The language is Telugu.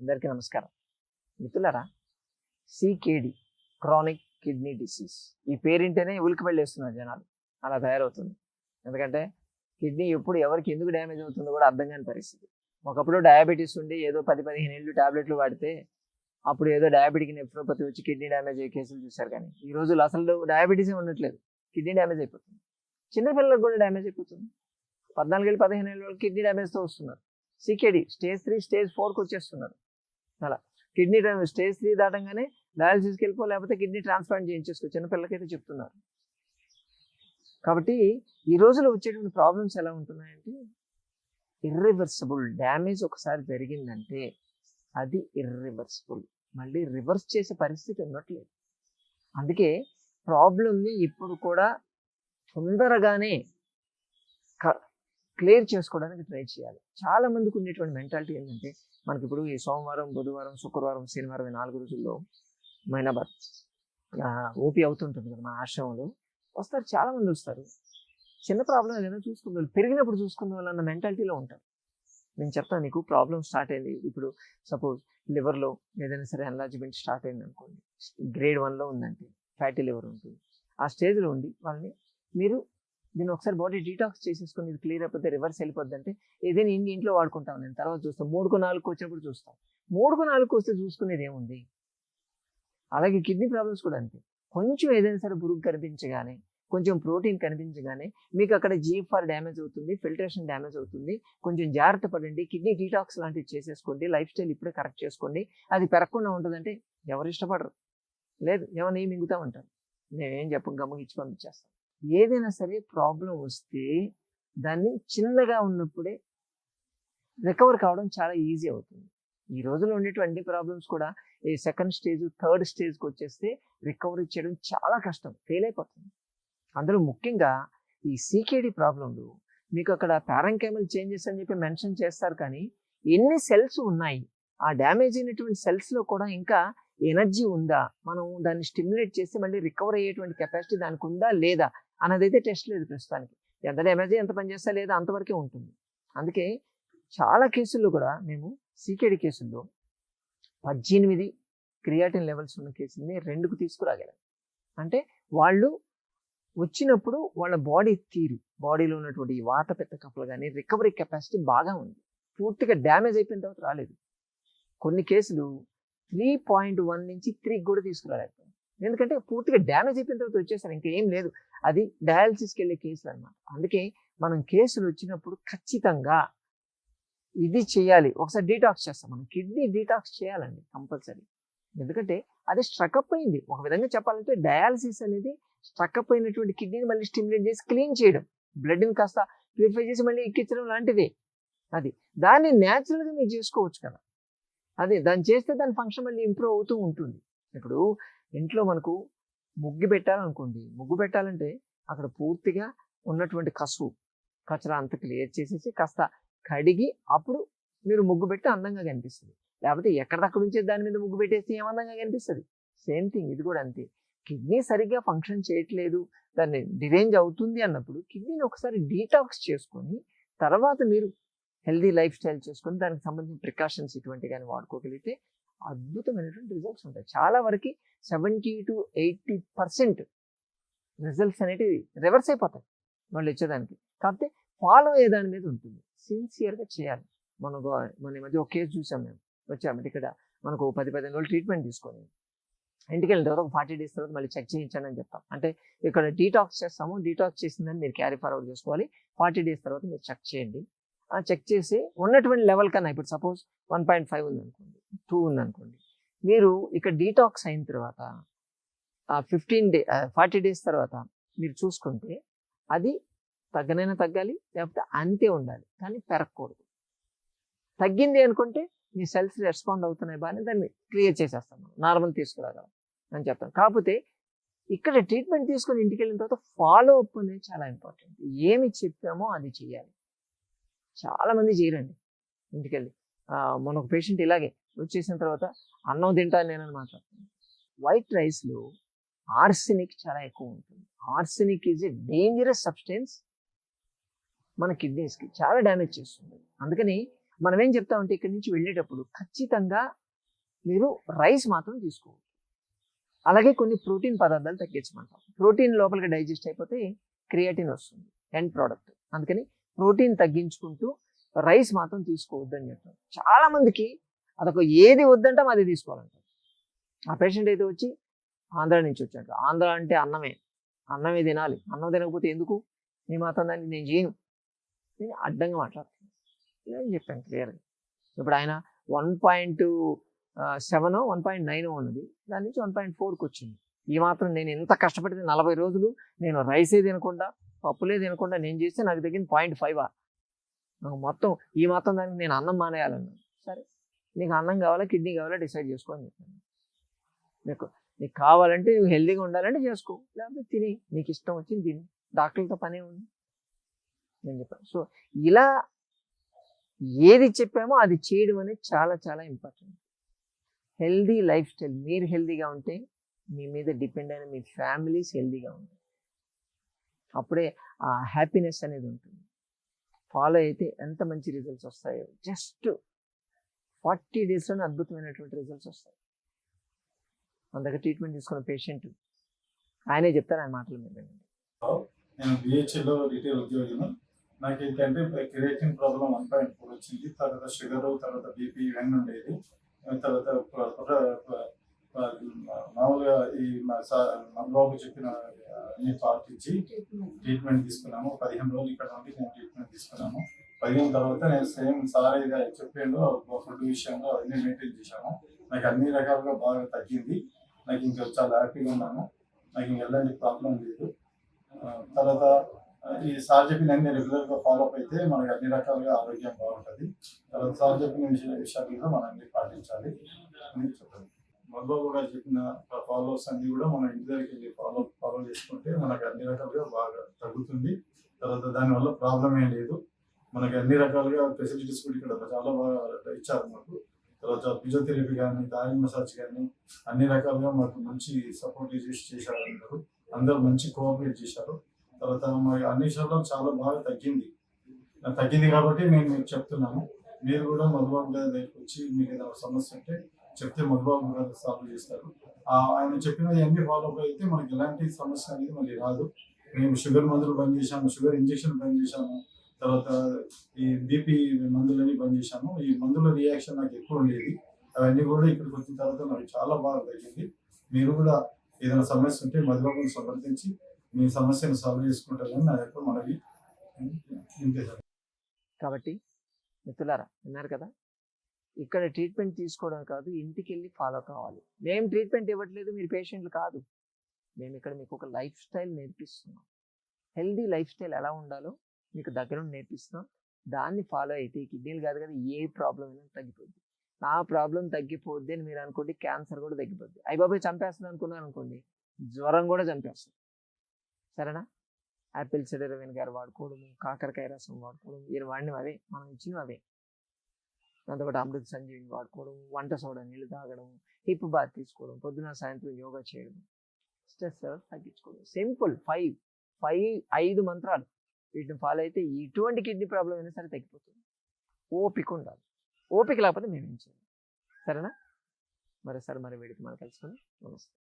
అందరికీ నమస్కారం. మిత్రులరా సికేడి క్రానిక్ కిడ్నీ డిసీజ్. ఈ పేరింటేనే ఉలికి వెళ్ళేస్తున్నారు జనాలు. అలా తయారవుతుంది. ఎందుకంటే కిడ్నీ ఎప్పుడు ఎవరికి ఎందుకు డ్యామేజ్ అవుతుందో కూడా అర్థం కాని పరిస్థితి. ఒకప్పుడు డయాబెటీస్ ఉండి ఏదో పది పదిహేను ఏళ్ళు టాబ్లెట్లు వాడితే అప్పుడు ఏదో డయాబెటిక్ నెఫ్రోపతి వచ్చి కిడ్నీ డ్యామేజ్ అయ్యే కేసులు చూశారు కానీ ఈ రోజులు అసలు డయాబెటీసే ఉండట్లేదు. కిడ్నీ డ్యామేజ్ అయిపోతుంది. చిన్నపిల్లలకు కూడా డ్యామేజ్ అయిపోతుంది. పద్నాలుగేళ్ళు పదిహేను ఏళ్ళ వాళ్ళు కిడ్నీ డ్యామేజ్తో వస్తున్నారు. సికేడి స్టేజ్ త్రీ స్టేజ్ ఫోర్కి వచ్చేస్తున్నారు. అలా. కిడ్నీ స్టేజ్ త్రీ దాటంగానే డయాలసిస్కి వెళ్ళిపో లేకపోతే కిడ్నీ ట్రాన్స్ప్లాంట్ చేయించేసుకో చిన్నపిల్లలకైతే చెప్తున్నారు. కాబట్టి ఈ రోజులో వచ్చేటువంటి ప్రాబ్లమ్స్ ఎలా ఉంటున్నాయంటే ఇర్రివర్సిబుల్ డ్యామేజ్ ఒకసారి జరిగిందంటే అది ఇర్రివర్సిబుల్ మళ్ళీ రివర్స్ చేసే పరిస్థితి ఉండట్లేదు. అందుకే ప్రాబ్లమ్ని ఇప్పుడు కూడా తొందరగానే క్లియర్ చేసుకోవడానికి ట్రై చేయాలి. చాలా మందికి ఉండేటువంటి మెంటాలిటీ ఏంటంటే మనకి ఇప్పుడు ఈ సోమవారం బుధవారం శుక్రవారం శనివారం ఈ నాలుగు రోజుల్లో మైనాబాద్ ఓపీ అవుతుంటుంది కదా మన ఆశ్రమంలో. వస్తారు చాలా మంది వస్తారు. చిన్న ప్రాబ్లం ఏదైనా చూసుకుందాం. పెరిగినప్పుడు చూసుకుందాం అన్న మెంటాలిటీలో ఉంటారు. నేను చెప్తాను నీకు ప్రాబ్లం స్టార్ట్ అయింది. ఇప్పుడు సపోజ్ లివర్లో ఏదైనా సరే ఎన్లాజ్మెంట్ స్టార్ట్ అయింది అనుకోండి. గ్రేడ్ వన్లో ఉందంటే ఫ్యాటీ లివర్ ఉంటుంది. ఆ స్టేజ్లో ఉండి వాళ్ళని మీరు దీన్ని ఒకసారి బాడీ డీటాక్స్ చేసేసుకొని ఇది క్లియర్ అయిపోతే రివర్స్ వెళ్ళిపోద్ది అంటే ఏదైనా ఇంటి ఇంట్లో వాడుకుంటాం నేను తర్వాత చూస్తాం. మూడుకు నాలుగు వచ్చినప్పుడు చూస్తాం. మూడుకు నాలుగు వస్తే చూసుకునేది ఏముంది? అలాగే కిడ్నీ ప్రాబ్లమ్స్ కూడా అంతే. కొంచెం ఏదైనా సరే బురుగు కనిపించగానే కొంచెం ప్రోటీన్ కనిపించగానే మీకు అక్కడ జీఎఫ్ఆర్ డ్యామేజ్ అవుతుంది ఫిల్టరేషన్ డ్యామేజ్ అవుతుంది. కొంచెం జాగ్రత్త పడండి. కిడ్నీ డీటాక్స్ లాంటివి చేసేసుకోండి. లైఫ్ స్టైల్ ఇప్పుడే కరెక్ట్ చేసుకోండి. అది పెరగకుండా ఉంటుందంటే ఎవరు ఇష్టపడరు. లేదు ఏమన్నా మింగుతా ఉంటారు. నేనేం చెప్పం గమ్ముకి ఇచ్చి పంపించేస్తాను. ఏదైనా సరే ప్రాబ్లం వస్తే దాన్ని చిన్నగా ఉన్నప్పుడే రికవర్ కావడం చాలా ఈజీ అవుతుంది. ఈ రోజులో ఉండేటువంటి ప్రాబ్లమ్స్ కూడా ఈ సెకండ్ స్టేజ్ థర్డ్ స్టేజ్కి వచ్చేస్తే రికవరీ చేయడం చాలా కష్టం ఫెయిల్ అయిపోతుంది అందులో ముఖ్యంగా ఈ సీకేడీ ప్రాబ్లంలు మీకు అక్కడ పారంకెమల్ చేంజెస్ అని చెప్పి మెన్షన్ చేస్తారు కానీ ఎన్ని సెల్స్ ఉన్నాయి? ఆ డ్యామేజ్ అయినటువంటి సెల్స్లో కూడా ఇంకా ఎనర్జీ ఉందా? మనం దాన్ని స్టిమ్యులేట్ చేస్తే మళ్ళీ రికవర్ అయ్యేటువంటి కెపాసిటీ దానికి ఉందా లేదా? అన్నదైతే టెస్ట్ లేదు ప్రస్తుతానికి. ఎంత డ్యామేజ్ ఎంత పనిచేస్తా లేదా అంతవరకే ఉంటుంది. అందుకే చాలా కేసుల్లో కూడా మేము సీకేడి కేసుల్లో పద్దెనిమిది క్రియాటిన్ లెవెల్స్ ఉన్న కేసుల్ని రెండుకు తీసుకురాగలం. అంటే వాళ్ళు వచ్చినప్పుడు వాళ్ళ బాడీ తీరు బాడీలో ఉన్నటువంటి ఈ వాత పెద్ద కప్పలు కానీ రికవరీ కెపాసిటీ బాగా ఉంది. పూర్తిగా డ్యామేజ్ అయిపోయిన తర్వాత రాలేదు. కొన్ని కేసులు త్రీ పాయింట్ వన్ నుంచి త్రీకి కూడా తీసుకురాలేకపోయింది ఎందుకంటే పూర్తిగా డ్యామేజ్ అయిపోయిన తర్వాత వచ్చేసారు. ఇంకేం లేదు. అది డయాలసిస్కి వెళ్ళే కేసులు అనమాట అందుకే మనం కేసులు వచ్చినప్పుడు ఖచ్చితంగా ఇది చేయాలి. ఒకసారి డీటాక్స్ చేస్తాం మనం. కిడ్నీ డీటాక్స్ చేయాలండి కంపల్సరీ. ఎందుకంటే అది స్ట్రకప్ అయింది. ఒక విధంగా చెప్పాలంటే డయాలసిస్ అనేది స్ట్రకప్ అయినటువంటి కిడ్నీని మళ్ళీ స్టిమ్యులేట్ చేసి క్లీన్ చేయడం. బ్లడ్ని కాస్త ప్యూరిఫై చేసి మళ్ళీ ఎక్కించడం లాంటిదే. అది దాన్ని న్యాచురల్గా మీరు చేసుకోవచ్చు కదా. అదే దాన్ని చేస్తే దాని ఫంక్షన్ మళ్ళీ ఇంప్రూవ్ అవుతూ ఉంటుంది. ఇప్పుడు ఇంట్లో మనకు ముగ్గు పెట్టాలనుకోండి. ముగ్గు పెట్టాలంటే అక్కడ పూర్తిగా ఉన్నటువంటి కసువు. కచరా అంత క్లియర్ చేసేసి కాస్త కడిగి అప్పుడు మీరు ముగ్గు పెట్టి అందంగా కనిపిస్తుంది. లేకపోతే ఎక్కడదక్కడ ఉంచే దాని మీద ముగ్గు పెట్టేస్తే ఏం అందంగా కనిపిస్తుంది? సేమ్ థింగ్ ఇది కూడా అంతే. కిడ్నీ సరిగ్గా ఫంక్షన్ చేయట్లేదు దాన్ని డిరేంజ్ అవుతుంది అన్నప్పుడు కిడ్నీని ఒకసారి డీటాక్స్ చేసుకొని తర్వాత మీరు హెల్దీ లైఫ్ స్టైల్ చేసుకొని దానికి సంబంధించిన ప్రికాషన్స్ ఇటువంటి కానీ వాడుకోగలిగితే అద్భుతమైనటువంటి రిజల్ట్స్ ఉంటాయి. చాలా వరకు seventy to eighty percent results అనేటివి రివర్స్ అయిపోతాయి వాళ్ళు ఇచ్చేదానికి కాకపోతే ఫాలో అయ్యే దాని మీద ఉంటుంది. సిన్సియర్గా చేయాలి. మన మన ఈ మధ్య ఒక కేసు చూసాం మేము. వచ్చాము ఇక్కడ మనకు పది పదిహేను రోజులు ట్రీట్మెంట్ తీసుకొని ఇంటికి వెళ్ళిన తర్వాత ఒక ఫార్టీ డేస్ తర్వాత మళ్ళీ చెక్ చేయించండి అని చెప్తాం. అంటే ఇక్కడ డీటాక్స్ చేస్తాము. డీటాక్స్ చేసిందని మీరు క్యారీ ఫార్వర్డ్ చేసుకోవాలి. ఫార్టీ డేస్ తర్వాత మీరు చెక్ చేయండి. ఆ చెక్ చేసి ఉన్నటువంటి లెవెల్ కన్నా ఇప్పుడు సపోజ్ వన్ పాయింట్ ఫైవ్ ఉంది అనుకోండి టూ ఉందనుకోండి. మీరు ఇక్కడ డీటాక్స్ అయిన తర్వాత ఫిఫ్టీన్ డే ఫార్టీ డేస్ తర్వాత మీరు చూసుకుంటే అది తగ్గనైనా తగ్గాలి లేకపోతే అంతే ఉండాలి కానీ పెరగకూడదు. తగ్గింది అనుకుంటే మీ సెల్స్ రెస్పాండ్ అవుతున్నాయి బాగానే దాన్ని క్లియర్ చేసేస్తాం నార్మల్ తీసుకురాగలం అని చెప్తాను. కాకపోతే ఇక్కడ ట్రీట్మెంట్ తీసుకొని ఇంటికి వెళ్ళిన తర్వాత ఫాలో అప్ అనేది చాలా ఇంపార్టెంట్ ఏమి చెప్పామో అది చేయాలి. చాలామంది చేయరండి. చేయరండి ఇంటికెళ్ళి మన ఒక పేషెంట్ ఇలాగే వచ్చేసిన తర్వాత అన్నం తింటాను నేనని మాట్లాడుతున్నాను వైట్ రైస్లో ఆర్సినిక్ చాలా ఎక్కువ ఉంటుంది. Arsenic is a dangerous substance మన కిడ్నీస్కి చాలా డ్యామేజ్ చేస్తుంది. అందుకని మనం ఏం చెప్తామంటే ఇక్కడి నుంచి వెళ్ళేటప్పుడు ఖచ్చితంగా మీరు రైస్ మాత్రం తీసుకోవాలి అలాగే కొన్ని ప్రోటీన్ పదార్థాలు తగ్గించమంటాం. ప్రోటీన్ లోపలికి డైజెస్ట్ అయిపోతే క్రియాటిన్ వస్తుంది ఎండ్ ప్రోడక్ట్ అందుకని ప్రోటీన్ తగ్గించుకుంటూ రైస్ మాత్రం తీసుకోవద్దని చెప్తాం. చాలామందికి అదొక ఏది వద్దంటే అది తీసుకోవాలంట. ఆ పేషెంట్ అయితే వచ్చి ఆంధ్ర నుంచి వచ్చాడు. ఆంధ్ర అంటే అన్నమే. అన్నమే తినాలి. అన్నం తినకపోతే ఎందుకు? మీ మాత్రం దాన్ని నేను చేయను. నేను అడ్డంగా మాట్లాడుతున్నాను నేను చెప్పాను క్లియర్గా ఇప్పుడు ఆయన one point seven one point nine ఉన్నది. దాని నుంచి వన్ పాయింట్ ఫోర్కి వచ్చింది. ఈ మాత్రం నేను ఎంత కష్టపడితే నలభై రోజులు నేను రైసే తినకుండా పప్పులే తినకుండా నేను చేస్తే నాకు తగ్గింది పాయింట్ ఫైవ్ నాకు మొత్తం ఈ మాత్రం దానికి నేను అన్నం మానేయాలన్నాను సరే. నీకు అన్నం కావాలా కిడ్నీ కావాలా డిసైడ్ చేసుకో అని చెప్పాను. నీకు నీకు కావాలంటే నువ్వు హెల్దీగా ఉండాలంటే చేసుకో లేకపోతే తిని నీకు ఇష్టం వచ్చింది తిని డాక్టర్లతో పనే ఉంది నేను చెప్పాను. సో ఇలా ఏది చెప్పామో అది చేయడం అనేది చాలా చాలా ఇంపార్టెంట్ హెల్దీ లైఫ్ స్టైల్ మీరు హెల్దీగా ఉంటే మీ మీద డిపెండ్ అయిన మీ ఫ్యామిలీస్ హెల్దీగా ఉంటాయి అప్పుడే ఆ హ్యాపీనెస్ అనేది ఉంటుంది. ఫాలో అయితే ఎంత మంచి రిజల్ట్స్ వస్తాయో జస్ట్ ఫార్టీ డేస్లోనే అద్భుతమైనటువంటి రిజల్ట్స్ వస్తాయి. మన దగ్గర ట్రీట్మెంట్ తీసుకున్న పేషెంట్ ఆయనే చెప్తారు ఆయన మాటలు వినండి. నేను బిహెచ్ఎల్లో రిటైల్ ఉద్యోగిని. నాకు ఏంటంటే creatine problem one point four వచ్చింది. తర్వాత షుగర్ తర్వాత బీపీ ఇవన్నీ ఉండేది తర్వాత మామూలుగా ఈ మన బాబు చెప్పిన పాటించి ట్రీట్మెంట్ తీసుకున్నాము. పదిహేను రోజులు ఇక్కడ నుండి నేను ట్రీట్మెంట్ తీసుకున్నాము. పదిహేను తర్వాత నేను సేమ్ సార్ ఇది చెప్పిండు ఫుడ్ విషయంలో అన్ని మెయింటైన్ చేశాను నాకు అన్ని రకాలుగా బాగా తగ్గింది. నాకు ఇంకా చాలా హ్యాపీగా ఉన్నాను. నాకు ఇంకా ఎలాంటి ప్రాబ్లం లేదు. తర్వాత ఈ సార్ చెప్పిన అన్ని రెగ్యులర్గా ఫాలో అప్ అయితే మనకి అన్ని రకాలుగా ఆరోగ్యం బాగుంటుంది. తర్వాత సార్ చెప్పిన విషయ విషయాలు కూడా మనం అన్ని పాటించాలి. అని చెప్పండి మధుబాబు గారు చెప్పిన ఫాలోస్ అన్ని కూడా మనం ఇంటి దగ్గరికి వెళ్ళి ఫాలో ఫాలో చేసుకుంటే మనకి అన్ని రకాలుగా బాగా తగ్గుతుంది. తర్వాత దానివల్ల ప్రాబ్లం ఏం లేదు. మనకి అన్ని రకాలుగా ఫెసిలిటీస్ కూడా ఇక్కడ చాలా బాగా ఇచ్చారు మాకు. తర్వాత ఫిజియోథెరపీ కానీ దారి మసాజ్ కానీ అన్ని రకాలుగా మాకు మంచి సపోర్ట్ చేశారు అందరూ. అందరూ మంచి కోఆపరేట్ చేశారు. తర్వాత మా అన్ని విషయాల్లో చాలా బాగా తగ్గింది. తగ్గింది కాబట్టి నేను మీకు చెప్తున్నాను. మీరు కూడా మధుబాబు గారి దగ్గరికి వచ్చి మీకు ఏదైనా సమస్య ఉంటే చెప్తే మధుబాబు గారు సాల్వ్ చేస్తారు. ఆయన చెప్పినవి అన్ని ఫాలో అప్ అయితే మనకి ఎలాంటి సమస్య అనేది మళ్ళీ రాదు. మేము షుగర్ మందులు బంద్ చేశాము షుగర్ ఇంజెక్షన్ బంద్ చేశాము. తర్వాత ఈ బీపీ మందులని బంద్ చేశాము. ఈ మందుల రియాక్షన్ నాకు ఎక్కువ ఉండేది. అవన్నీ కూడా ఇక్కడికి వచ్చిన తర్వాత నాకు చాలా బాగా తగ్గింది మీరు కూడా ఏదైనా సమస్య ఉంటే మధుబాబుని సంప్రదించి మీ సమస్యను సాల్వ్ చేసుకుంటారని నా యొక్క మనవి. ఇంతే సార్ కాబట్టి మిత్రులారా విన్నారు కదా? ఇక్కడ ట్రీట్మెంట్ తీసుకోవడం కాదు ఇంటికి వెళ్ళి ఫాలో కావాలి. మేము ట్రీట్మెంట్ ఇవ్వట్లేదు మీరు పేషెంట్లు కాదు. మేము ఇక్కడ మీకు ఒక లైఫ్ స్టైల్ నేర్పిస్తున్నాం. హెల్దీ లైఫ్ స్టైల్ ఎలా ఉండాలో మీకు దగ్గర నుండి నేర్పిస్తున్నాం. దాన్ని ఫాలో అయితే కిడ్నీలు కాదు కదా ఏ ప్రాబ్లం అయినా తగ్గిపోద్ది. నా ప్రాబ్లం తగ్గిపోద్ది అని మీరు అనుకోండి క్యాన్సర్ కూడా తగ్గిపోద్ది. అయ్యి చంపేస్తుంది అనుకున్నాను అనుకోండి జ్వరం కూడా చంపేస్తుంది. సరేనా? యాపిల్ సిడర్ వెనిగర్ వాడుకోవడము కాకరకాయ రసం వాడుకోవడం ఈయన వాడినవి అవే మనం ఇచ్చినవి అవే. దాంతోపాటు అమృత సంజీవిని వాడుకోవడం వంట సోడా నీళ్ళు తాగడం హిప్ బాత్ తీసుకోవడం పొద్దున సాయంత్రం యోగా చేయడం. స్ట్రెస్ తగ్గించుకోవడం. సింపుల్ ఫైవ్ ఫైవ్ ఐదు మంత్రాలు. వీటిని ఫాలో అయితే ఎటువంటి కిడ్నీ ప్రాబ్లం అయినా సరే తగ్గిపోతుంది. ఓపిక ఉండాలి. ఓపిక లేకపోతే మేము ఏం చేయాలి. సరేనా? మరోసారి మరి వీడికి మనం కలుసుకుని నమస్తే.